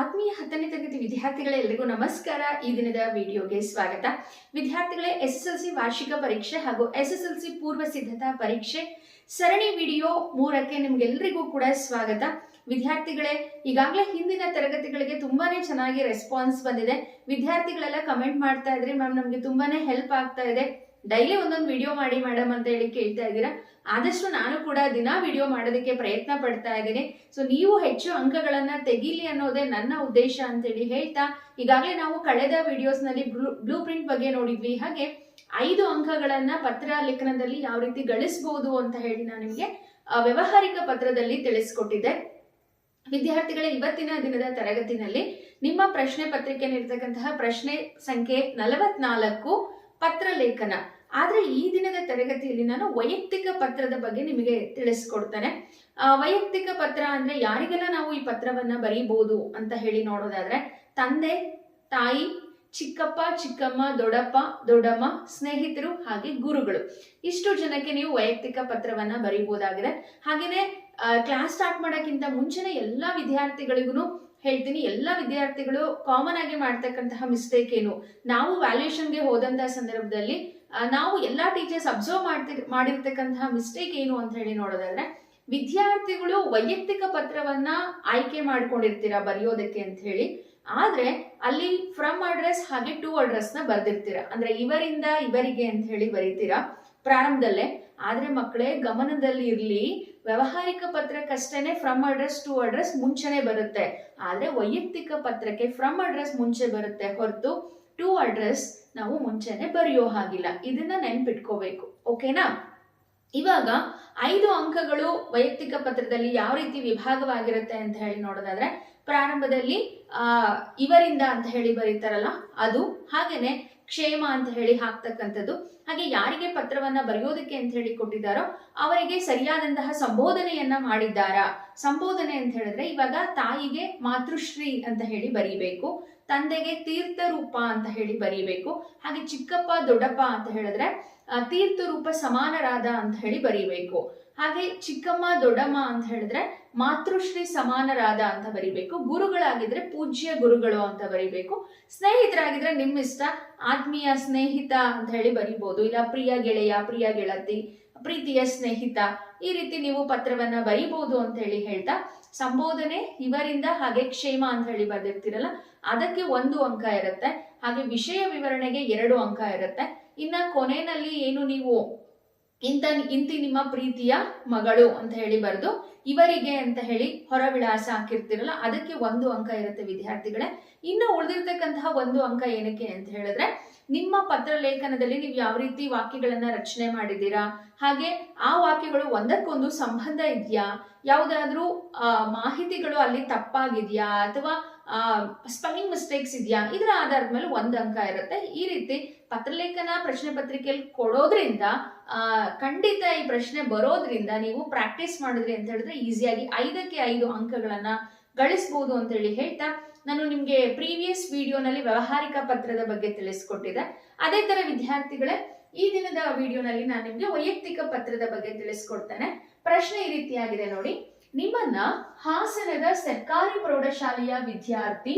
ಆತ್ಮೀಯ ಹತ್ತನೇ ತರಗತಿ ವಿದ್ಯಾರ್ಥಿಗಳೆಲ್ಲರಿಗೂ ನಮಸ್ಕಾರ. ಈ ದಿನದ ವಿಡಿಯೋಗೆ ಸ್ವಾಗತ. ವಿದ್ಯಾರ್ಥಿಗಳೇ ಎಸ್ ಎಸ್ ಎಲ್ ಸಿ ವಾರ್ಷಿಕ ಪರೀಕ್ಷೆ ಹಾಗೂ ಎಸ್ ಎಸ್ ಎಲ್ ಸಿ ಪೂರ್ವ ಸಿದ್ಧತಾ ಪರೀಕ್ಷೆ ಸರಣಿ ವಿಡಿಯೋ ಮೂರಕ್ಕೆ ನಿಮ್ಗೆಲ್ರಿಗೂ ಕೂಡ ಸ್ವಾಗತ. ವಿದ್ಯಾರ್ಥಿಗಳೇ, ಈಗಾಗಲೇ ಹಿಂದಿನ ತರಗತಿಗಳಿಗೆ ತುಂಬಾನೇ ಚೆನ್ನಾಗಿ ರೆಸ್ಪಾನ್ಸ್ ಬಂದಿದೆ. ವಿದ್ಯಾರ್ಥಿಗಳೆಲ್ಲ ಕಮೆಂಟ್ ಮಾಡ್ತಾ ಇದ್ರಿ ಮ್ಯಾಮ್ ನಮ್ಗೆ ತುಂಬಾನೇ ಹೆಲ್ಪ್ ಆಗ್ತಾ ಇದೆ. ಡೈಲಿ ಒಂದೊಂದು ವಿಡಿಯೋ ಮಾಡಿ ಮೇಡಮ್ ಅಂತ ಹೇಳಿ ಕೇಳ್ತಾ ಇದ್ದೀರಾ. ಆದಷ್ಟು ನಾನು ಕೂಡ ದಿನ ವಿಡಿಯೋ ಮಾಡೋದಕ್ಕೆ ಪ್ರಯತ್ನ ಪಡ್ತಾ ಇದ್ದೀನಿ. ಸೊ ನೀವು ಹೆಚ್ಚು ಅಂಕಗಳನ್ನ ತೆಗೀಲಿ ಅನ್ನೋದೇ ನನ್ನ ಉದ್ದೇಶ ಅಂತೇಳಿ ಹೇಳ್ತಾ, ಈಗಾಗಲೇ ನಾವು ಕಳೆದ ವಿಡಿಯೋಸ್ನಲ್ಲಿ ಬ್ಲೂ ಪ್ರಿಂಟ್ ಬಗ್ಗೆ ನೋಡಿದ್ವಿ. ಹಾಗೆ ಐದು ಅಂಕಗಳನ್ನ ಪತ್ರ ಲೇಖನದಲ್ಲಿ ಯಾವ ರೀತಿ ಗಳಿಸಬಹುದು ಅಂತ ಹೇಳಿ ನಾನು ನಿಮಗೆ ವ್ಯವಹಾರಿಕ ಪತ್ರದಲ್ಲಿ ತಿಳಿಸ್ಕೊಟ್ಟಿದ್ದೆ. ವಿದ್ಯಾರ್ಥಿಗಳ, ಇವತ್ತಿನ ದಿನದ ತರಗತಿನಲ್ಲಿ ನಿಮ್ಮ ಪ್ರಶ್ನೆ ಪತ್ರಿಕೆಯಲ್ಲಿರ್ತಕ್ಕಂತಹ ಪ್ರಶ್ನೆ ಸಂಖ್ಯೆ ನಲವತ್ನಾಲ್ಕು ಪತ್ರ ಲೇಖನ. ಆದ್ರೆ ಈ ದಿನದ ತರಗತಿಯಲ್ಲಿ ನಾನು ವೈಯಕ್ತಿಕ ಪತ್ರದ ಬಗ್ಗೆ ನಿಮಗೆ ತಿಳಿಸ್ಕೊಡ್ತೇನೆ. ವೈಯಕ್ತಿಕ ಪತ್ರ ಅಂದ್ರೆ ಯಾರಿಗೆಲ್ಲ ನಾವು ಈ ಪತ್ರವನ್ನ ಬರೀಬಹುದು ಅಂತ ಹೇಳಿ ನೋಡೋದಾದ್ರೆ, ತಂದೆ, ತಾಯಿ, ಚಿಕ್ಕಪ್ಪ, ಚಿಕ್ಕಮ್ಮ, ದೊಡ್ಡಪ್ಪ, ದೊಡ್ಡಮ್ಮ, ಸ್ನೇಹಿತರು ಹಾಗೆ ಗುರುಗಳು. ಇಷ್ಟು ಜನಕ್ಕೆ ನೀವು ವೈಯಕ್ತಿಕ ಪತ್ರವನ್ನ ಬರೀಬಹುದಾಗಿದೆ ಹಾಗೇನೆ ಕ್ಲಾಸ್ ಸ್ಟಾರ್ಟ್ ಮಾಡೋಕ್ಕಿಂತ ಮುಂಚೆನೆ ಎಲ್ಲಾ ವಿದ್ಯಾರ್ಥಿಗಳಿಗೂ ಹೇಳ್ತೀನಿ, ಎಲ್ಲ ವಿದ್ಯಾರ್ಥಿಗಳು ಕಾಮನ್ ಆಗಿ ಮಾಡ್ತಕ್ಕಂತಹ ಮಿಸ್ಟೇಕ್ ಏನು? ನಾವು ವ್ಯಾಲ್ಯೂಯೇಷನ್ಗೆ ಹೋದಂತಹ ಸಂದರ್ಭದಲ್ಲಿ ನಾವು ಎಲ್ಲ ಟೀಚರ್ಸ್ ಅಬ್ಸರ್ವ್ ಮಾಡ್ತಿ ಮಾಡಿರ್ತಕ್ಕಂತಹ ಮಿಸ್ಟೇಕ್ ಏನು ಅಂತ ಹೇಳಿ ನೋಡೋದಾದ್ರೆ, ವಿದ್ಯಾರ್ಥಿಗಳು ವೈಯಕ್ತಿಕ ಪತ್ರವನ್ನ ಆಯ್ಕೆ ಮಾಡ್ಕೊಂಡಿರ್ತೀರಾ ಬರೆಯೋದಕ್ಕೆ ಅಂತ ಹೇಳಿ, ಆದ್ರೆ ಅಲ್ಲಿ ಫ್ರಮ್ ಅಡ್ರೆಸ್ ಹಾಗೆ ಟು ಅಡ್ರೆಸ್ನ ಬರ್ದಿರ್ತೀರಾ? ಅಂದ್ರೆ ಇವರಿಂದ ಇವರಿಗೆ ಅಂತ ಹೇಳಿ ಬರೀತೀರಾ? ಪ್ರಾರಂಭದಲ್ಲೇ. ಆದ್ರೆ ಮಕ್ಕಳೇ ಗಮನದಲ್ಲಿ ಇರ್ಲಿ ವ್ಯವಹಾರಿಕ ಪತ್ರಕ್ಕಷ್ಟೇನೆ ಫ್ರಮ್ ಅಡ್ರೆಸ್ ಟು ಅಡ್ರೆಸ್ ಮುಂಚೆನೆ ಬರುತ್ತೆ. ಆದ್ರೆ ವೈಯಕ್ತಿಕ ಪತ್ರಕ್ಕೆ ಫ್ರಮ್ ಅಡ್ರೆಸ್ ಮುಂಚೆ ಬರುತ್ತೆ ಹೊರತು ಟು ಅಡ್ರೆಸ್ ನಾವು ಮುಂಚೆನೆ ಬರೆಯೋ ಹಾಗಿಲ್ಲ. ಇದನ್ನ ನೆನ್ಪಿಟ್ಕೋಬೇಕು. ಓಕೆನಾ ಇವಾಗ ಐದು ಅಂಕಗಳು ವೈಯಕ್ತಿಕ ಪತ್ರದಲ್ಲಿ ಯಾವ ರೀತಿ ವಿಭಾಗವಾಗಿರುತ್ತೆ ಅಂತ ಹೇಳಿ ನೋಡೋದಾದ್ರೆ ಪ್ರಾರಂಭದಲ್ಲಿ, ಆ, ಇವರಿಂದ ಅಂತ ಹೇಳಿ ಬರೀತಾರಲ್ಲ, ಅದು ಹಾಗೇನೆ ಕ್ಷೇಮ ಅಂತ ಹೇಳಿ ಹಾಕ್ತಕ್ಕಂಥದ್ದು. ಹಾಗೆ ಯಾರಿಗೆ ಪತ್ರವನ್ನ ಬರೆಯೋದಕ್ಕೆ ಅಂತ ಹೇಳಿ ಕೊಟ್ಟಿದ್ದಾರೋ ಅವರಿಗೆ ಸರಿಯಾದಂತಹ ಸಂಬೋಧನೆಯನ್ನ ಮಾಡಿದ್ದಾರಾ? ಸಂಬೋಧನೆ ಅಂತ ಹೇಳಿದ್ರೆ ಇವಾಗ ತಾಯಿಗೆ ಮಾತೃಶ್ರೀ ಅಂತ ಹೇಳಿ ಬರೀಬೇಕು, ತಂದೆಗೆ ತೀರ್ಥರೂಪ ಅಂತ ಹೇಳಿ ಬರೀಬೇಕು, ಹಾಗೆ ಚಿಕ್ಕಪ್ಪ ದೊಡ್ಡಪ್ಪ ಅಂತ ಹೇಳಿದ್ರೆ ತೀರ್ಥರೂಪ ತೀರ್ಥ ರೂಪ ಸಮಾನರಾದ ಅಂತ ಹೇಳಿ ಬರೀಬೇಕು. ಹಾಗೆ ಚಿಕ್ಕಮ್ಮ, ದೊಡ್ಡಮ್ಮ ಅಂತ ಹೇಳಿದ್ರೆ ಮಾತೃಶ್ರೀ ಸಮಾನರಾದ ಅಂತ ಬರಿಬೇಕು. ಗುರುಗಳಾಗಿದ್ರೆ ಪೂಜ್ಯ ಗುರುಗಳು ಅಂತ ಬರಿಬೇಕು. ಸ್ನೇಹಿತರಾಗಿದ್ರೆ ನಿಮ್ಮ ಇಷ್ಟ ಆತ್ಮೀಯ ಸ್ನೇಹಿತ ಅಂತ ಹೇಳಿ ಬರಿಬಹುದು ಇಲ್ಲ ಪ್ರಿಯ ಗೆಳೆಯ, ಪ್ರಿಯ ಗೆಳತಿ, ಪ್ರೀತಿಯ ಸ್ನೇಹಿತ, ಈ ರೀತಿ ನೀವು ಪತ್ರವನ್ನ ಬರಿಬಹುದು ಅಂತ ಹೇಳಿ ಹೇಳ್ತಾ ಸಂಬೋಧನೆ, ಇವರಿಂದ ಹಾಗೆ ಕ್ಷೇಮ ಅಂತ ಹೇಳಿ ಬರೆದಿರ್ತೀರಲ್ಲ, ಅದಕ್ಕೆ ಒಂದು ಅಂಕ ಇರುತ್ತೆ. ಹಾಗೆ ವಿಷಯ ವಿವರಣೆಗೆ ಎರಡು ಅಂಕ ಇರುತ್ತೆ. ಇನ್ನ ಕೊನೆಯಲ್ಲಿ ಏನು ನೀವು ಇಂತ ಇಂತಿ ನಿಮ್ಮ ಪ್ರೀತಿಯ ಮಗಳು ಅಂತ ಹೇಳಿ ಬರೆದು ಇವರಿಗೆ ಅಂತ ಹೇಳಿ ಹೊರ ವಿಳಾಸ ಹಾಕಿರ್ತಿರಲ್ಲ, ಅದಕ್ಕೆ ಒಂದು ಅಂಕ ಇರುತ್ತೆ ವಿದ್ಯಾರ್ಥಿಗಳೇ. ಇನ್ನು ಉಳಿದಿರ್ತಕ್ಕಂತಹ ಒಂದು ಅಂಕ ಏನಕ್ಕೆ ಅಂತ ಹೇಳಿದ್ರೆ, ನಿಮ್ಮ ಪತ್ರ ಲೇಖನದಲ್ಲಿ ನೀವು ಯಾವ ರೀತಿ ವಾಕ್ಯಗಳನ್ನ ರಚನೆ ಮಾಡಿದ್ದೀರಾ, ಹಾಗೆ ಆ ವಾಕ್ಯಗಳು ಒಂದಕ್ಕೊಂದು ಸಂಬಂಧ ಇದೆಯಾ, ಯಾವುದಾದ್ರೂ ಮಾಹಿತಿಗಳು ಅಲ್ಲಿ ತಪ್ಪಾಗಿದೆಯಾ, ಅಥವಾ ಸ್ಪೆಲ್ಲಿಂಗ್ ಮಿಸ್ಟೇಕ್ಸ್ ಇದೆಯಾ, ಇದರ ಆಧಾರದ ಮೇಲೆ ಒಂದು ಅಂಕ ಇರುತ್ತೆ. ಈ ರೀತಿ ಪತ್ರಲೇಖನ ಪ್ರಶ್ನೆ ಪತ್ರಿಕೆಯಲ್ಲಿ ಕೊಡೋದ್ರಿಂದ ಖಂಡಿತ ಈ ಪ್ರಶ್ನೆ ಬರೋದ್ರಿಂದ ನೀವು ಪ್ರಾಕ್ಟೀಸ್ ಮಾಡಿದ್ರಿ ಅಂತ ಹೇಳಿದ್ರೆ ಈಸಿಯಾಗಿ ಐದಕ್ಕೆ ಐದು ಅಂಕಗಳನ್ನ ಗಳಿಸಬಹುದು ಅಂತ ಹೇಳಿ ಹೇಳ್ತಾ, ನಾನು ನಿಮ್ಗೆ ಪ್ರೀವಿಯಸ್ ವಿಡಿಯೋನಲ್ಲಿ ವ್ಯವಹಾರಿಕ ಪತ್ರದ ಬಗ್ಗೆ ತಿಳಿಸ್ಕೊಟ್ಟಿದೆ. ಅದೇ ತರ ವಿದ್ಯಾರ್ಥಿಗಳೇ, ಈ ದಿನದ ವಿಡಿಯೋನಲ್ಲಿ ನಾನು ನಿಮ್ಗೆ ವೈಯಕ್ತಿಕ ಪತ್ರದ ಬಗ್ಗೆ ತಿಳಿಸ್ಕೊಡ್ತೇನೆ. ಪ್ರಶ್ನೆ ಈ ರೀತಿಯಾಗಿದೆ ನೋಡಿ. ನಿಮ್ಮನ್ನ ಹಾಸನದ ಸರ್ಕಾರಿ ಪ್ರೌಢಶಾಲೆಯ ವಿದ್ಯಾರ್ಥಿ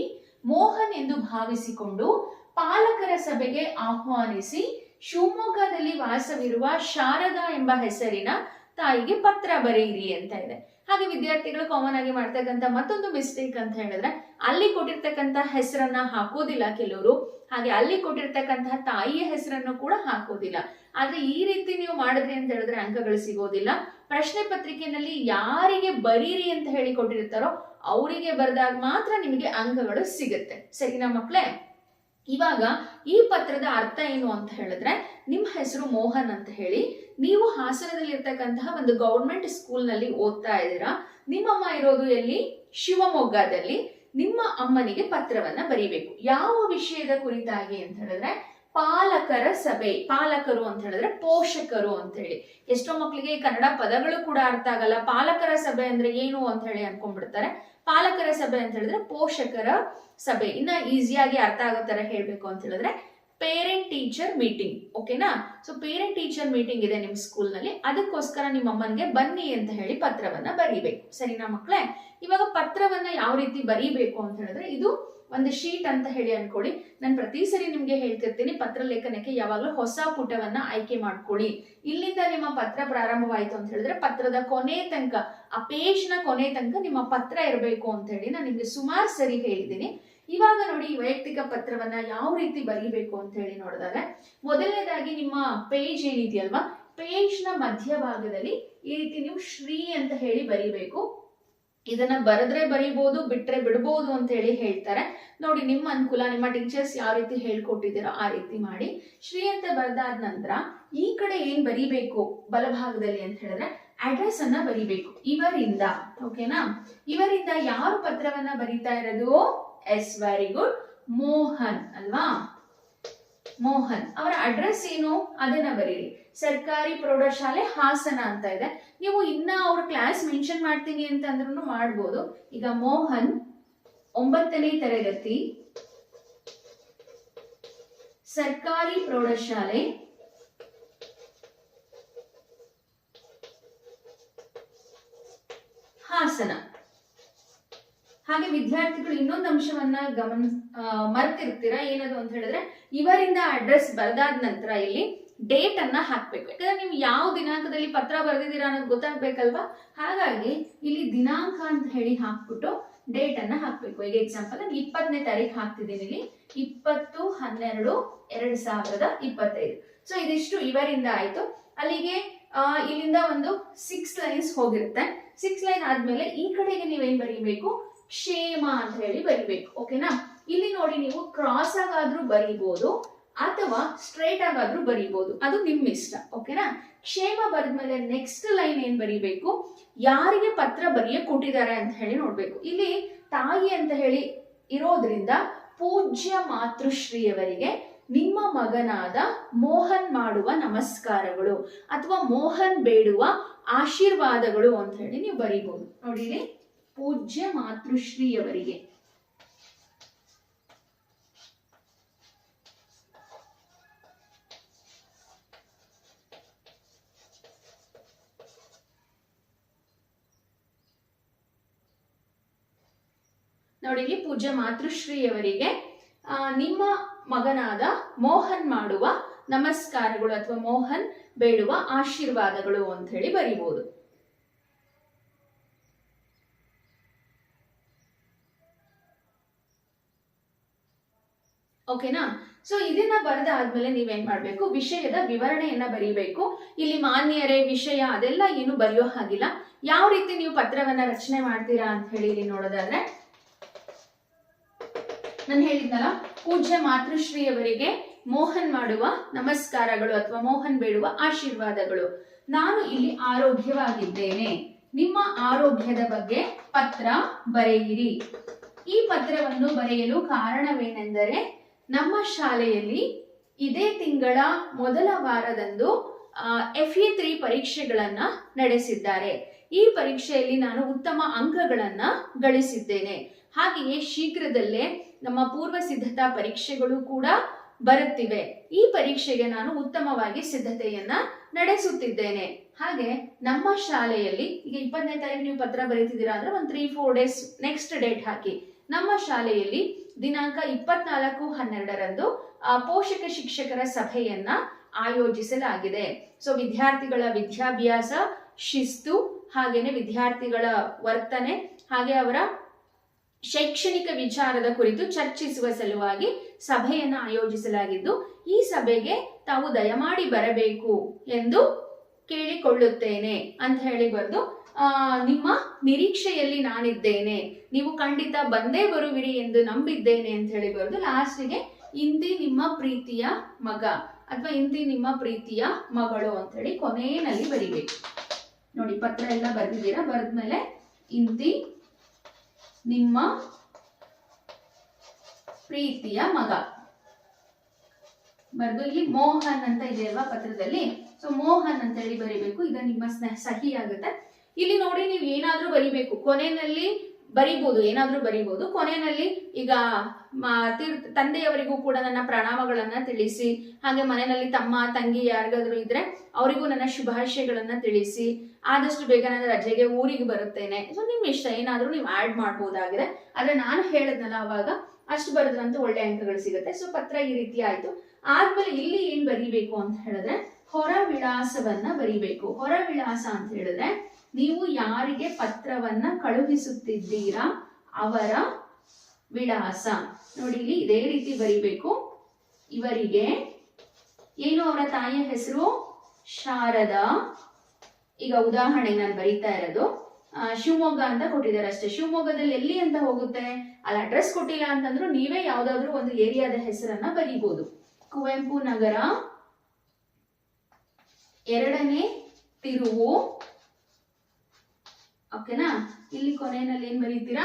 ಮೋಹನ್ ಎಂದು ಭಾವಿಸಿಕೊಂಡು ಪಾಲಕರ ಸಭೆಗೆ ಆಹ್ವಾನಿಸಿ ಶಿವಮೊಗ್ಗದಲ್ಲಿ ವಾಸವಿರುವ ಶಾರದಾ ಎಂಬ ಹೆಸರಿನ ತಾಯಿಗೆ ಪತ್ರ ಬರೆಯಿರಿ ಅಂತ ಇದೆ. ಹಾಗೆ ವಿದ್ಯಾರ್ಥಿಗಳು ಕಾಮನ್ ಆಗಿ ಮಾಡ್ತಕ್ಕಂಥ ಮತ್ತೊಂದು ಮಿಸ್ಟೇಕ್ ಅಂತ ಹೇಳಿದ್ರೆ, ಅಲ್ಲಿ ಕೊಟ್ಟಿರ್ತಕ್ಕಂಥ ಹೆಸರನ್ನ ಹಾಕೋದಿಲ್ಲ ಕೆಲವರು, ಹಾಗೆ ಅಲ್ಲಿ ಕೊಟ್ಟಿರ್ತಕ್ಕಂತಹ ತಾಯಿಯ ಹೆಸರನ್ನು ಕೂಡ ಹಾಕೋದಿಲ್ಲ. ಆದ್ರೆ ಈ ರೀತಿ ನೀವು ಮಾಡಿದ್ರಿ ಅಂತ ಹೇಳಿದ್ರೆ ಅಂಕಗಳು ಸಿಗೋದಿಲ್ಲ. ಪ್ರಶ್ನೆ ಪತ್ರಿಕೆನಲ್ಲಿ ಯಾರಿಗೆ ಬರೀರಿ ಅಂತ ಹೇಳಿ ಕೊಟ್ಟಿರ್ತಾರೋ, ಅವರಿಗೆ ಬರೆದಾಗ ಮಾತ್ರ ನಿಮಗೆ ಅಂಕಗಳು ಸಿಗುತ್ತೆ. ಸರಿನಾ ಮಕ್ಳೇ? ಇವಾಗ ಈ ಪತ್ರದ ಅರ್ಥ ಏನು ಅಂತ ಹೇಳಿದ್ರೆ ನಿಮ್ಮ ಹೆಸರು ಮೋಹನ್ ಅಂತ ಹೇಳಿ ನೀವು ಹಾಸನದಲ್ಲಿ ಇರ್ತಕ್ಕಂತಹ ಒಂದು ಗೌರ್ಮೆಂಟ್ ಸ್ಕೂಲ್ನಲ್ಲಿ ಓದ್ತಾ ಇದ್ದೀರಾ. ನಿಮ್ಮಮ್ಮ ಇರೋದು ಎಲ್ಲಿ? ಶಿವಮೊಗ್ಗದಲ್ಲಿ. ನಿಮ್ಮ ಅಮ್ಮನಿಗೆ ಪತ್ರವನ್ನ ಬರೀಬೇಕು. ಯಾವ ವಿಷಯದ ಕುರಿತಾಗಿ ಅಂತ ಹೇಳಿದ್ರೆ ಪಾಲಕರ ಸಭೆ, ಪಾಲಕರು ಅಂತ ಹೇಳಿದ್ರೆ ಪೋಷಕರು ಅಂತ ಹೇಳಿ. ಎಷ್ಟೋ ಮಕ್ಕಳಿಗೆ ಕನ್ನಡ ಪದಗಳು ಕೂಡ ಅರ್ಥ ಆಗಲ್ಲ. ಪಾಲಕರ ಸಭೆ ಅಂದ್ರೆ ಏನು ಅಂತ ಹೇಳಿ ಅನ್ಕೊಂಡ್ಬಿಡ್ತಾರೆ. ಪಾಲಕರ ಸಭೆ ಅಂತ ಹೇಳಿದ್ರೆ ಪೋಷಕರ ಸಭೆ. ಇನ್ನ ಈಸಿಯಾಗಿ ಅರ್ಥ ಆಗೋ ತರ ಹೇಳ್ಬೇಕು ಅಂತ ಹೇಳಿದ್ರೆ ಪೇರೆಂಟ್ ಟೀಚರ್ ಮೀಟಿಂಗ್ ಓಕೆನಾ ಸೊ ಪೇರೆಂಟ್ ಟೀಚರ್ ಮೀಟಿಂಗ್ ಇದೆ ನಿಮ್ಮ ಸ್ಕೂಲ್ನಲ್ಲಿ ಅದಕ್ಕೋಸ್ಕರ ನಿಮ್ಮ ಅಮ್ಮನಿಗೆ ಬನ್ನಿ ಅಂತ ಹೇಳಿ ಪತ್ರವನ್ನ ಬರೀಬೇಕು. ಸರಿನಾ ಮಕ್ಕಳೇ ಇವಾಗ ಪತ್ರವನ್ನ ಯಾವ ರೀತಿ ಬರೀಬೇಕು ಅಂತ ಹೇಳಿದ್ರೆ ಇದು ಒಂದು ಶೀಟ್ ಅಂತ ಹೇಳಿ ಅನ್ಕೊಳ್ಳಿ. ನಾನು ಪ್ರತಿ ಸರಿ ನಿಮ್ಗೆ ಹೇಳ್ತಿರ್ತೀನಿ ಪತ್ರ ಲೇಖನಕ್ಕೆ ಯಾವಾಗಲೂ ಹೊಸ ಪುಟವನ್ನ ಆಯ್ಕೆ ಮಾಡ್ಕೊಳ್ಳಿ. ಇಲ್ಲಿಂದ ನಿಮ್ಮ ಪತ್ರ ಪ್ರಾರಂಭವಾಯಿತು ಅಂತ ಹೇಳಿದ್ರೆ ಪತ್ರದ ಕೊನೆ ತನಕ, ಆ ಪೇಜ್ನ ಕೊನೆ ತನಕ ನಿಮ್ಮ ಪತ್ರ ಇರಬೇಕು ಅಂತ ಹೇಳಿ ನಾನು ನಿಮ್ಗೆ ಸುಮಾರು ಸರಿ ಹೇಳಿದ್ದೀನಿ. ಇವಾಗ ನೋಡಿ ವೈಯಕ್ತಿಕ ಪತ್ರವನ್ನ ಯಾವ ರೀತಿ ಬರೀಬೇಕು ಅಂತ ಹೇಳಿ ನೋಡಿದಾಗ ಮೊದಲನೇದಾಗಿ ನಿಮ್ಮ ಪೇಜ್ ಏನಿದೆಯಲ್ವಾ? ಪೇಜ್ನ ಮಧ್ಯಭಾಗದಲ್ಲಿ ಈ ರೀತಿ ನೀವು ಶ್ರೀ ಅಂತ ಹೇಳಿ ಬರೀಬೇಕು. ಇದನ್ನ ಬರೆದ್ರೆ ಬರೀಬಹುದು ಬಿಟ್ರೆ ಬಿಡಬಹುದು ಅಂತ ಹೇಳಿ ಹೇಳ್ತಾರೆ. ನೋಡಿ, ನಿಮ್ಮ ಅನುಕೂಲ, ನಿಮ್ಮ ಟೀಚರ್ಸ್ ಯಾವ ರೀತಿ ಹೇಳ್ಕೊಟ್ಟಿದ್ದೀರೋ ಆ ರೀತಿ ಮಾಡಿ. ಶ್ರೀ ಅಂತ ಬರೆದಾದ ನಂತರ ಈ ಕಡೆ ಏನ್ ಬರಿಬೇಕು ಬಲಭಾಗದಲ್ಲಿ ಅಂತ ಹೇಳಿದ್ರೆ ಅಡ್ರೆಸ್ ಅನ್ನ ಬರಿಬೇಕು. ಇವರಿಂದ ಓಕೆನಾ ಇವರಿಂದ ಯಾರು ಪತ್ರವನ್ನ ಬರೀತಾ ಇರೋದು? ಎಸ್ ವೆರಿ ಗುಡ್ ಮೋಹನ್, ಅಲ್ವಾ? ಮೋಹನ್, ಅವರ ಅಡ್ರೆಸ್ ಏನು? ಅದನ್ನ ಬರೀರಿ. ಸರ್ಕಾರಿ ಪ್ರೌಢಶಾಲೆ ಹಾಸನ ಅಂತ ಇದೆ. ನೀವು ಇನ್ನ ಅವ್ರ ಕ್ಲಾಸ್ ಮೆನ್ಷನ್ ಮಾಡ್ತೀನಿ ಅಂತ ಅಂದ್ರೂ ಮಾಡ್ಬೋದು. ಈಗ ಮೋಹನ್, ಒಂಬತ್ತನೇ ತರಗತಿ. ಸರ್ಕಾರಿ ಪ್ರೌಢಶಾಲೆ ಹಾಸನ. ಹಾಗೆ ವಿದ್ಯಾರ್ಥಿಗಳು ಇನ್ನೊಂದು ಅಂಶವನ್ನ ಗಮನ ಮರ್ತಿರ್ತೀರಾ? ಏನದು ಅಂತ ಹೇಳಿದ್ರೆ, ಇವರಿಂದ ಅಡ್ರೆಸ್ ಬರೆದಾದ ನಂತರ ಇಲ್ಲಿ ಡೇಟ್ ಅನ್ನ ಹಾಕ್ಬೇಕು. ಯಾಕಂದ್ರೆ ನೀವು ಯಾವ ದಿನಾಂಕದಲ್ಲಿ ಪತ್ರ ಬರೆದಿದ್ದೀರಾ ಅನ್ನೋದು ಗೊತ್ತಾಗ್ಬೇಕಲ್ವಾ? ಹಾಗಾಗಿ ಇಲ್ಲಿ ದಿನಾಂಕ ಅಂತ ಹೇಳಿ ಹಾಕ್ಬಿಟ್ಟು ಡೇಟ್ ಅನ್ನ ಹಾಕ್ಬೇಕು. ಈಗ ಎಕ್ಸಾಂಪಲ್ ನಾನು ಇಪ್ಪತ್ತನೇ ತಾರೀಕು ಹಾಕ್ತಿದ್ದೀನಿ ಇಲ್ಲಿ. ಇಪ್ಪತ್ತು, ಹನ್ನೆರಡು, ಎರಡ್ ಸಾವಿರದ ಇಪ್ಪತ್ತೈದು. ಸೊ ಇದಿಷ್ಟು ಇವರಿಂದ ಆಯ್ತು. ಅಲ್ಲಿಗೆ ಇಲ್ಲಿಂದ ಒಂದು ಸಿಕ್ಸ್ ಲೈನ್ಸ್ ಹೋಗಿರುತ್ತೆ. ಸಿಕ್ಸ್ ಲೈನ್ ಆದ್ಮೇಲೆ ಈ ಕಡೆಗೆ ನೀವೇನ್ ಬರೀಬೇಕು? ಕ್ಷೇಮ ಅಂತ ಹೇಳಿ ಬರಿಬೇಕು. ಓಕೆನಾ ಇಲ್ಲಿ ನೋಡಿ ನೀವು ಕ್ರಾಸ್ ಆಗಾದ್ರೂ ಬರೀಬಹುದು ಅಥವಾ ಸ್ಟ್ರೇಟ್ ಆಗಾದ್ರೂ ಬರೀಬಹುದು ಅದು ನಿಮ್ಮ ಇಷ್ಟ ಓಕೆನಾ ಕ್ಷೇಮ ಬರೆದ್ಮೇಲೆ ನೆಕ್ಸ್ಟ್ ಲೈನ್ ಏನ್ ಬರೀಬೇಕು? ಯಾರಿಗೆ ಪತ್ರ ಬರೆಯ ಕೊಟ್ಟಿದ್ದಾರೆ ಅಂತ ಹೇಳಿ ನೋಡ್ಬೇಕು. ಇಲ್ಲಿ ತಾಯಿ ಅಂತ ಹೇಳಿ ಇರೋದ್ರಿಂದ ಪೂಜ್ಯ ಮಾತೃಶ್ರೀಯವರಿಗೆ ನಿಮ್ಮ ಮಗನಾದ ಮೋಹನ್ ಮಾಡುವ ನಮಸ್ಕಾರಗಳು ಅಥವಾ ಮೋಹನ್ ಬೇಡುವ ಆಶೀರ್ವಾದಗಳು ಅಂತ ಹೇಳಿ ನೀವು ಬರೀಬಹುದು ನೋಡಿ ಪೂಜ್ಯ ಮಾತೃಶ್ರೀಯವರಿಗೆ. ನೋಡಿ, ಇಲ್ಲಿ ಪೂಜ್ಯ ಮಾತೃಶ್ರೀಯವರಿಗೆ ನಿಮ್ಮ ಮಗನಾದ ಮೋಹನ್ ಮಾಡುವ ನಮಸ್ಕಾರಗಳು ಅಥವಾ ಮೋಹನ್ ಬೇಡುವ ಆಶೀರ್ವಾದಗಳು ಅಂತ ಹೇಳಿ ಬರೀಬಹುದು ಓಕೆನಾ ಸೊ ಇದನ್ನ ಬರೆದಾದ್ಮೇಲೆ ನೀವೇನ್ ಮಾಡ್ಬೇಕು? ವಿಷಯದ ವಿವರಣೆಯನ್ನ ಬರೀಬೇಕು. ಇಲ್ಲಿ ಮಾನ್ಯರೇ, ವಿಷಯ ಅದೆಲ್ಲ ಏನು ಬರೆಯೋ ಹಾಗಿಲ್ಲ. ಯಾವ ರೀತಿ ನೀವು ಪತ್ರವನ್ನ ರಚನೆ ಮಾಡ್ತೀರಾ ಅಂತ ಹೇಳಿ ಇಲ್ಲಿ ನೋಡೋದಾದ್ರೆ ನಾನು ಹೇಳಿದ್ನಲ್ಲ, ಪೂಜ್ಯ ಮಾತೃಶ್ರೀಯವರಿಗೆ ಮೋಹನ್ ಮಾಡುವ ನಮಸ್ಕಾರಗಳು ಅಥವಾ ಮೋಹನ್ ಬೇಡುವ ಆಶೀರ್ವಾದಗಳು. ನಾನು ಇಲ್ಲಿ ಆರೋಗ್ಯವಾಗಿದ್ದೇನೆ. ನಿಮ್ಮ ಆರೋಗ್ಯದ ಬಗ್ಗೆ ಪತ್ರ ಬರೆಯಿರಿ. ಈ ಪತ್ರವನ್ನು ಬರೆಯಲು ಕಾರಣವೇನೆಂದರೆ, ನಮ್ಮ ಶಾಲೆಯಲ್ಲಿ ಇದೇ ತಿಂಗಳ ಮೊದಲ ವಾರದಂದು ಎಫ್ ಎ ತ್ರೀ ಪರೀಕ್ಷೆಗಳನ್ನ ನಡೆಸಿದ್ದಾರೆ. ಈ ಪರೀಕ್ಷೆಯಲ್ಲಿ ನಾನು ಉತ್ತಮ ಅಂಕಗಳನ್ನ ಗಳಿಸಿದ್ದೇನೆ. ಹಾಗೆಯೇ ಶೀಘ್ರದಲ್ಲೇ ನಮ್ಮ ಪೂರ್ವ ಸಿದ್ಧತಾ ಪರೀಕ್ಷೆಗಳು ಕೂಡ ಬರುತ್ತಿವೆ. ಈ ಪರೀಕ್ಷೆಗೆ ನಾನು ಉತ್ತಮವಾಗಿ ಸಿದ್ಧತೆಯನ್ನ ನಡೆಸುತ್ತಿದ್ದೇನೆ. ಹಾಗೆ ನಮ್ಮ ಶಾಲೆಯಲ್ಲಿ, ಈಗ ಇಪ್ಪತ್ತನೇ ತಾರೀಕು ನೀವು ಪತ್ರ ಬರೀತಿದ್ದೀರಾ ಅಂದ್ರೆ ಒಂದು three four days next date ಹಾಕಿ. ನಮ್ಮ ಶಾಲೆಯಲ್ಲಿ ದಿನಾಂಕ ಇಪ್ಪತ್ನಾಲ್ಕು, ಹನ್ನೆರಡರಂದು ಪೋಷಕ ಶಿಕ್ಷಕರ ಸಭೆಯನ್ನ ಆಯೋಜಿಸಲಾಗಿದೆ. ಸೊ ವಿದ್ಯಾರ್ಥಿಗಳ ವಿದ್ಯಾಭ್ಯಾಸ, ಶಿಸ್ತು ಹಾಗೇನೆ ವಿದ್ಯಾರ್ಥಿಗಳ ವರ್ತನೆ, ಹಾಗೆ ಅವರ ಶೈಕ್ಷಣಿಕ ವಿಚಾರದ ಕುರಿತು ಚರ್ಚಿಸುವ ಸಲುವಾಗಿ ಸಭೆಯನ್ನು ಆಯೋಜಿಸಲಾಗಿದ್ದು, ಈ ಸಭೆಗೆ ತಾವು ದಯಮಾಡಿ ಬರಬೇಕು ಎಂದು ಕೇಳಿಕೊಳ್ಳುತ್ತೇನೆ ಅಂತ ಹೇಳಿ ಬರೆದು ನಿಮ್ಮ ನಿರೀಕ್ಷೆಯಲ್ಲಿ ನಾನಿದ್ದೇನೆ. ನೀವು ಖಂಡಿತ ಬಂದೇ ಬರುವಿರಿ ಎಂದು ನಂಬಿದ್ದೇನೆ ಅಂತ ಹೇಳಿ ಬರೆದು, ಲಾಸ್ಟಿಗೆ ಇಂದಿ ನಿಮ್ಮ ಪ್ರೀತಿಯ ಮಗ ಅಥವಾ ಇಂತಿ ನಿಮ್ಮ ಪ್ರೀತಿಯ ಮಗಳು ಅಂತ ಹೇಳಿ ಕೊನೆಯಲ್ಲಿ ಬರಿಬೇಕು. ನೋಡಿ, ಪತ್ರ ಎಲ್ಲ ಬರೆದಿದ್ದೀರಾ? ಬರೆದ್ಮೇಲೆ ಇಂತಿ ನಿಮ್ಮ ಪ್ರೀತಿಯ ಮಗ. ಬರೆದು ಇಲ್ಲಿ ಮೋಹನ್ ಅಂತ ಇದೆ ಅಲ್ವಾ ಪತ್ರದಲ್ಲಿ? ಸೊ ಮೋಹನ್ ಅಂತ ಹೇಳಿ ಬರಿಬೇಕು. ಇದು ನಿಮ್ಮ ಸಹಿ ಆಗುತ್ತೆ. ಇಲ್ಲಿ ನೋಡಿ ನೀವು ಏನಾದ್ರೂ ಬರಿಬೇಕು. ಕೊನೆಯಲ್ಲಿ ಬರೀಬಹುದು ಏನಾದ್ರೂ ಬರೀಬಹುದು ಕೊನೆಯಲ್ಲಿ ಈಗ ತಂದೆಯವರಿಗೂ ಕೂಡ ನನ್ನ ಪ್ರಣಾಮಗಳನ್ನ ತಿಳಿಸಿ, ಹಾಗೆ ಮನೆಯಲ್ಲಿ ತಮ್ಮ, ತಂಗಿ ಯಾರಿಗಾದ್ರೂ ಇದ್ರೆ ಅವರಿಗೂ ನನ್ನ ಶುಭಾಶಯಗಳನ್ನ ತಿಳಿಸಿ, ಆದಷ್ಟು ಬೇಗ ನಾನು ರಜೆಗೆ ಊರಿಗೆ ಬರುತ್ತೇನೆ. ಸೊ ನಿಮ್ ಇಷ್ಟ, ಏನಾದ್ರೂ ನೀವು ಆಡ್ ಮಾಡ್ಬೋದಾಗಿದೆ. ಆದ್ರೆ ನಾನು ಹೇಳದ್ನಲ್ಲ ಅವಾಗ, ಅಷ್ಟು ಬರೆದ್ರಂತೂ ಒಳ್ಳೆ ಅಂಕಗಳು ಸಿಗುತ್ತೆ. ಸೊ ಪತ್ರ ಈ ರೀತಿ ಆಯ್ತು. ಆದ್ಮೇಲೆ ಇಲ್ಲಿ ಏನ್ ಬರೀಬೇಕು ಅಂತ ಹೇಳಿದ್ರೆ ಹೊರ ವಿಳಾಸವನ್ನ ಬರೀಬೇಕು. ಹೊರ ವಿಳಾಸ ಅಂತ ಹೇಳಿದ್ರೆ ನೀವು ಯಾರಿಗೆ ಪತ್ರವನ್ನ ಕಳುಹಿಸುತ್ತಿದ್ದೀರಾ? ಅವರ ವಿಳಾಸ. ನೋಡಿ, ಇಲ್ಲಿ ಇದೇ ರೀತಿ ಬರಿಬೇಕು. ಇವರಿಗೆ ಏನು ಅವರ ತಾಯಿಯ ಹೆಸರು? ಶಾರದಾ. ಈಗ ಉದಾಹರಣೆ ನಾನು ಬರೀತಾ ಇರೋದು. ಶಿವಮೊಗ್ಗ ಅಂತ ಕೊಟ್ಟಿದ್ದಾರೆ ಅಷ್ಟೇ. ಶಿವಮೊಗ್ಗದಲ್ಲಿ ಎಲ್ಲಿ ಅಂತ ಹೋಗುತ್ತೆ? ಅಲ್ಲಿ ಅಡ್ರೆಸ್ ಕೊಟ್ಟಿಲ್ಲ ಅಂತಂದ್ರು ನೀವೇ ಯಾವ್ದಾದ್ರು ಒಂದು ಏರಿಯಾದ ಹೆಸರನ್ನ ಬರೀಬಹುದು ಕುವೆಂಪು ನಗರ. ಎರಡನೇ ತಿರುವು. ಓಕೆನಾ ಇಲ್ಲಿ ಕೊನೆಯಲ್ಲಿ ಏನ್ ಬರೀತೀರಾ?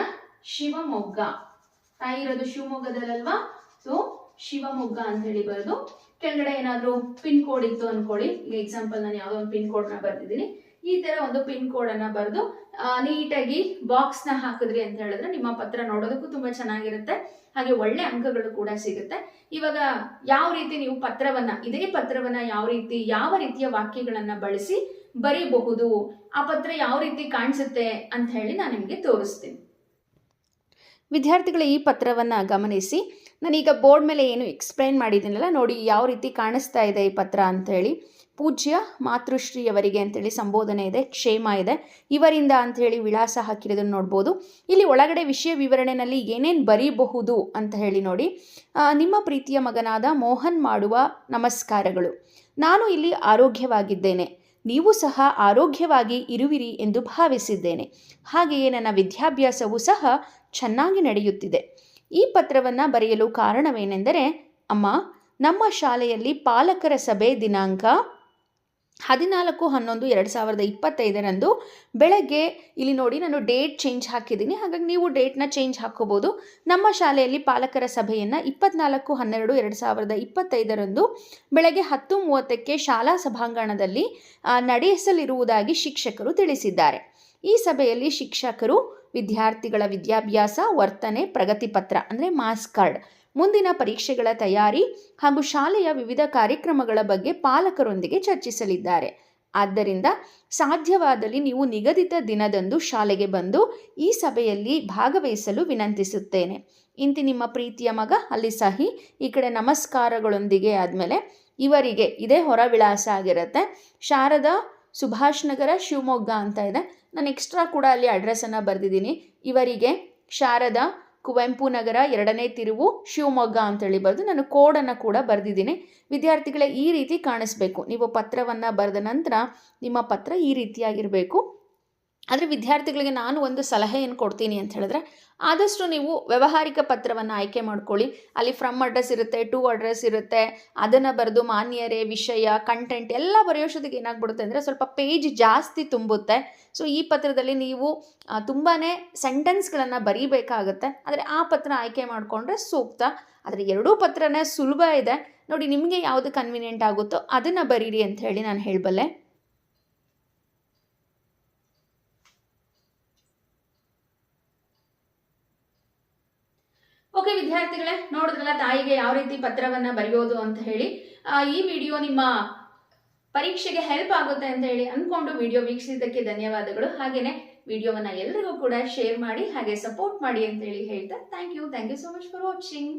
ಶಿವಮೊಗ್ಗ. ತಾಯಿ ಇರೋದು ಶಿವಮೊಗ್ಗದಲ್ಲಲ್ವಾ? ಸೊ ಶಿವಮೊಗ್ಗ ಅಂತ ಹೇಳಿ ಬರೋದು. ಕೆಳಗಡೆ ಏನಾದ್ರು ಪಿನ್ ಕೋಡ್ ಇತ್ತು ಅನ್ಕೊಳ್ಳಿ. ಈಗ ಎಕ್ಸಾಂಪಲ್ ನಾನು ಯಾವ್ದೋ ಒಂದು ಪಿನ್ ಕೋಡ್ನ ಬರ್ತಿದ್ದೀನಿ ಈ ತರ ಒಂದು ಪಿನ್ ಕೋಡ್ ಅನ್ನ ಬರೆದು ನೀಟಾಗಿ ಬಾಕ್ಸ್ನ ಹಾಕಿದ್ರಿ ಅಂತ ಹೇಳಿದ್ರೆ ನಿಮ್ಮ ಪತ್ರ ನೋಡೋದಕ್ಕೂ ತುಂಬಾ ಚೆನ್ನಾಗಿರುತ್ತೆ. ಹಾಗೆ ಒಳ್ಳೆ ಅಂಕಗಳು ಕೂಡ ಸಿಗುತ್ತೆ. ಇವಾಗ ಯಾವ ರೀತಿ ನೀವು ಪತ್ರವನ್ನ, ಇದೇ ಪತ್ರವನ್ನ ಯಾವ ರೀತಿ, ಯಾವ ರೀತಿಯ ವಾಕ್ಯಗಳನ್ನ ಬಳಸಿ ಬರೀಬಹುದು. ಆ ಪತ್ರ ಯಾವ ರೀತಿ ಕಾಣಿಸುತ್ತೆ ಅಂತ ಹೇಳಿ ನಾನು ನಿಮಗೆ ತೋರಿಸ್ತೀನಿ. ವಿದ್ಯಾರ್ಥಿಗಳ, ಈ ಪತ್ರವನ್ನು ಗಮನಿಸಿ. ನಾನೀಗ ಬೋರ್ಡ್ ಮೇಲೆ ಏನು ಎಕ್ಸ್ಪ್ಲೈನ್ ಮಾಡಿದ್ದೀನಲ್ಲ, ನೋಡಿ ಯಾವ ರೀತಿ ಕಾಣಿಸ್ತಾ ಇದೆ ಈ ಪತ್ರ ಅಂಥೇಳಿ ಪೂಜ್ಯ ಮಾತೃಶ್ರೀಯವರಿಗೆ ಅಂತೇಳಿ ಸಂಬೋಧನೆ ಇದೆ, ಕ್ಷೇಮ ಇದೆ. ಇವರಿಂದ ಅಂಥೇಳಿ ವಿಳಾಸ ಹಾಕಿರೋದನ್ನು ನೋಡ್ಬೋದು. ಇಲ್ಲಿ ಒಳಗಡೆ ವಿಷಯ ವಿವರಣೆಯಲ್ಲಿ ಏನೇನು ಬರೀಬಹುದು ಅಂತ ಹೇಳಿ ನೋಡಿ. ನಿಮ್ಮ ಪ್ರೀತಿಯ ಮಗನಾದ ಮೋಹನ್ ಮಾಡುವ ನಮಸ್ಕಾರಗಳು. ನಾನು ಇಲ್ಲಿ ಆರೋಗ್ಯವಾಗಿದ್ದೇನೆ. ನೀವು ಸಹ ಆರೋಗ್ಯವಾಗಿ ಇರುವಿರಿ ಎಂದು ಭಾವಿಸಿದ್ದೇನೆ. ಹಾಗೆಯೇ ನನ್ನ ವಿದ್ಯಾಭ್ಯಾಸವೂ ಸಹ ಚೆನ್ನಾಗಿ ನಡೆಯುತ್ತಿದೆ. ಈ ಪತ್ರವನ್ನು ಬರೆಯಲು ಕಾರಣವೇನೆಂದರೆ, ಅಮ್ಮ, ನಮ್ಮ ಶಾಲೆಯಲ್ಲಿ ಪಾಲಕರ ಸಭೆ ದಿನಾಂಕ ಹದಿನಾಲ್ಕು ಹನ್ನೊಂದು ಎರಡು ಸಾವಿರದ ಇಪ್ಪತ್ತೈದರಂದು ಬೆಳಗ್ಗೆ ಇಲ್ಲಿ ನೋಡಿ ನಾನು ಡೇಟ್ ಚೇಂಜ್ ಹಾಕಿದ್ದೀನಿ. ಹಾಗಾಗಿ ನೀವು ಡೇಟ್ನ ಚೇಂಜ್ ಹಾಕೋಬೋದು. ನಮ್ಮ ಶಾಲೆಯಲ್ಲಿ ಪಾಲಕರ ಸಭೆಯನ್ನು ಇಪ್ಪತ್ನಾಲ್ಕು ಹನ್ನೆರಡು ಎರಡು ಸಾವಿರದ ಇಪ್ಪತ್ತೈದರಂದು ಬೆಳಗ್ಗೆ ಹತ್ತು ಮೂವತ್ತಕ್ಕೆ ಶಾಲಾ ಸಭಾಂಗಣದಲ್ಲಿ ನಡೆಸಲಿರುವುದಾಗಿ ಶಿಕ್ಷಕರು ತಿಳಿಸಿದ್ದಾರೆ. ಈ ಸಭೆಯಲ್ಲಿ ಶಿಕ್ಷಕರು, ವಿದ್ಯಾರ್ಥಿಗಳ ವಿದ್ಯಾಭ್ಯಾಸ, ವರ್ತನೆ ಪ್ರಗತಿ ಪತ್ರ ಅಂದರೆ ಮಾಸ್ ಕಾರ್ಡ್ ಮುಂದಿನ ಪರೀಕ್ಷೆಗಳ ತಯಾರಿ ಹಾಗೂ ಶಾಲೆಯ ವಿವಿಧ ಕಾರ್ಯಕ್ರಮಗಳ ಬಗ್ಗೆ ಪಾಲಕರೊಂದಿಗೆ ಚರ್ಚಿಸಲಿದ್ದಾರೆ. ಆದ್ದರಿಂದ ಸಾಧ್ಯವಾದಲ್ಲಿ ನೀವು ನಿಗದಿತ ದಿನದಂದು ಶಾಲೆಗೆ ಬಂದು ಈ ಸಭೆಯಲ್ಲಿ ಭಾಗವಹಿಸಲು ವಿನಂತಿಸುತ್ತೇನೆ. ಇಂತಿ ನಿಮ್ಮ ಪ್ರೀತಿಯ ಮಗ ಅಲ್ಲಿ ಸಹಿ, ಈ ಕಡೆ ನಮಸ್ಕಾರಗಳೊಂದಿಗೆ ಆದಮೇಲೆ ಇವರಿಗೆ ಇದೇ ಹೊರ ವಿಳಾಸ ಆಗಿರುತ್ತೆ. ಶಾರದಾ ಸುಭಾಷ್ ನಗರ, ಶಿವಮೊಗ್ಗ ಅಂತ ಇದೆ. ನಾನು ಎಕ್ಸ್ಟ್ರಾ ಕೂಡ ಅಲ್ಲಿ ಅಡ್ರೆಸ್ಸನ್ನು ಬರೆದಿದ್ದೀನಿ. ಇವರಿಗೆ ಶಾರದಾ ಕುವೆಂಪು ನಗರ ಎರಡನೇ ತಿರುವು ಶಿವಮೊಗ್ಗ ಅಂತೇಳಿ ಬರೆದು ನಾನು ಕೋಡನ್ನು ಕೂಡ ಬರೆದಿದ್ದೀನಿ. ವಿದ್ಯಾರ್ಥಿಗಳೇ ಈ ರೀತಿ ಕಾಣಿಸ್ಬೇಕು. ನೀವು ಪತ್ರವನ್ನು ಬರೆದ ನಂತರ ನಿಮ್ಮ ಪತ್ರ ಈ ರೀತಿಯಾಗಿರಬೇಕು. ಆದರೆ ವಿದ್ಯಾರ್ಥಿಗಳಿಗೆ ನಾನು ಒಂದು ಸಲಹೆಯನ್ನು ಕೊಡ್ತೀನಿ ಅಂತ ಹೇಳಿದ್ರೆ, ಆದಷ್ಟು ನೀವು ವ್ಯವಹಾರಿಕ ಪತ್ರವನ್ನು ಆಯ್ಕೆ ಮಾಡ್ಕೊಳ್ಳಿ. ಅಲ್ಲಿ ಫ್ರಮ್ ಅಡ್ರೆಸ್ ಇರುತ್ತೆ ಟು ಅಡ್ರೆಸ್ ಇರುತ್ತೆ, ಅದನ್ನು ಬರೆದು ಮಾನ್ಯರೇ, ವಿಷಯ ಕಂಟೆಂಟ್ ಎಲ್ಲ ಬರೆಯೋಷ್ಟೊತ್ತಿಗೆ ಏನಾಗ್ಬಿಡುತ್ತೆ ಅಂದರೆ ಸ್ವಲ್ಪ ಪೇಜ್ ಜಾಸ್ತಿ ತುಂಬುತ್ತೆ. ಸೊ ಈ ಪತ್ರದಲ್ಲಿ ನೀವು ತುಂಬಾ ಸೆಂಟೆನ್ಸ್ಗಳನ್ನು ಬರೀಬೇಕಾಗುತ್ತೆ. ಆದರೆ ಆ ಪತ್ರ ಆಯ್ಕೆ ಮಾಡಿಕೊಂಡ್ರೆ ಸೂಕ್ತ. ಆದರೆ ಎರಡೂ ಪತ್ರನೇ ಸುಲಭ ಇದೆ. ನೋಡಿ, ನಿಮಗೆ ಯಾವುದು ಕನ್ವಿನಿಯೆಂಟ್ ಆಗುತ್ತೋ ಅದನ್ನು ಬರೀರಿ ಅಂತ ಹೇಳಿ ನಾನು ಹೇಳಬಲ್ಲೆ. ಓಕೆ ವಿದ್ಯಾರ್ಥಿಗಳೇ, ನೋಡಿದ್ರಲ್ಲ ತಾಯಿಗೆ ಯಾವ ರೀತಿ ಪತ್ರವನ್ನ ಬರೆಯೋದು ಅಂತ ಹೇಳಿ. ಈ ವಿಡಿಯೋ ನಿಮ್ಮ ಪರೀಕ್ಷೆಗೆ ಹೆಲ್ಪ್ ಆಗುತ್ತೆ ಅಂತ ಹೇಳಿ ಅನ್ಕೊಂಡು ವಿಡಿಯೋ ವೀಕ್ಷಿಸಿದ್ದಕ್ಕೆ ಧನ್ಯವಾದಗಳು. ಹಾಗೇನೆ ವಿಡಿಯೋವನ್ನ ಎಲ್ರಿಗೂ ಕೂಡ ಶೇರ್ ಮಾಡಿ, ಹಾಗೆ ಸಪೋರ್ಟ್ ಮಾಡಿ ಅಂತ ಹೇಳಿ ಹೇಳ್ತಾ thank you thank you so much for watching